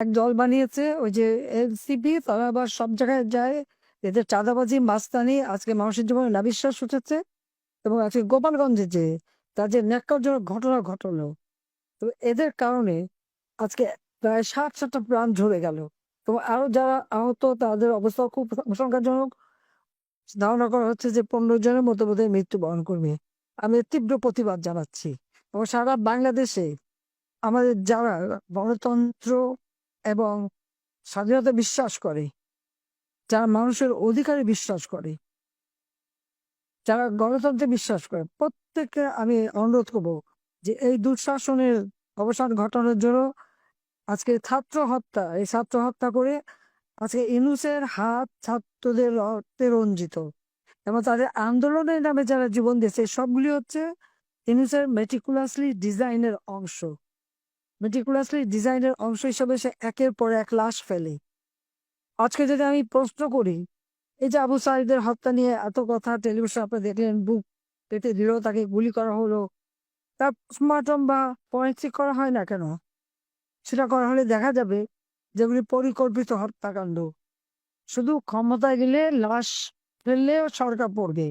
এক দল বানিয়েছে, ওই যে এনসিপি তারা আবার সব জায়গায় যায়। এদের চাঁদাবাজি, মাস্তানি, আজকে মানুষের জীবনে নাবিশ্বাস উঠেছে। এবং আজকে গোপালগঞ্জে যে তাদের ন্যাক্কারজনক ঘটনা ঘটলো, তো এদের কারণে আজকে প্রায় ষাট সাতটা প্রাণ ঝরে গেল। তো আরও যারা আহত, তাদের অবস্থা খুব আশঙ্কাজনক ধারণা করা হচ্ছে যে পনেরো জনের মতো বোধহয় মৃত্যুবরণ করবে। আমি তীব্র প্রতিবাদ জানাচ্ছি। এবং সারা বাংলাদেশে আমাদের যারা গণতন্ত্র এবং স্বাধীনতা বিশ্বাস করে। যারা মানুষের অধিকারে বিশ্বাস করে। যারা গণতন্ত্রে বিশ্বাস করে। প্রত্যেককে আমি অনুরোধ করব যে এই দুঃশাসনের অবসান ঘটানোর জন্য আজকে ছাত্র হত্যা, এই ছাত্র হত্যা করে আজকে ইনুসের হাত ছাত্রদের রক্তে রঞ্জিত এবং তাদের আন্দোলনের নামে যারা জীবন দিয়েছে, সবগুলি হচ্ছে ইনুসের মেটিকুলাসলি ডিজাইনের অংশ। মেটিকুলাসলি ডিজাইনের অংশ হিসেবে সে একের পর এক লাশ ফেলে। আজকে যদি আমি প্রশ্ন করি, এই যে আবু সাইদের হত্যা নিয়ে এত কথা টেলিভিশন আপনি দেখলেন, বুক পেটে দিল তাকে গুলি করা হলো তার পোস্টমর্টম বা ফরেন্সিক করা হয় না কেন? সেটা করা হলে দেখা যাবে যেগুলি পরিকল্পিত হত্যাকাণ্ড। শুধু ক্ষমতায় গেলে লাশ ফেললেও সরকার পড়বে।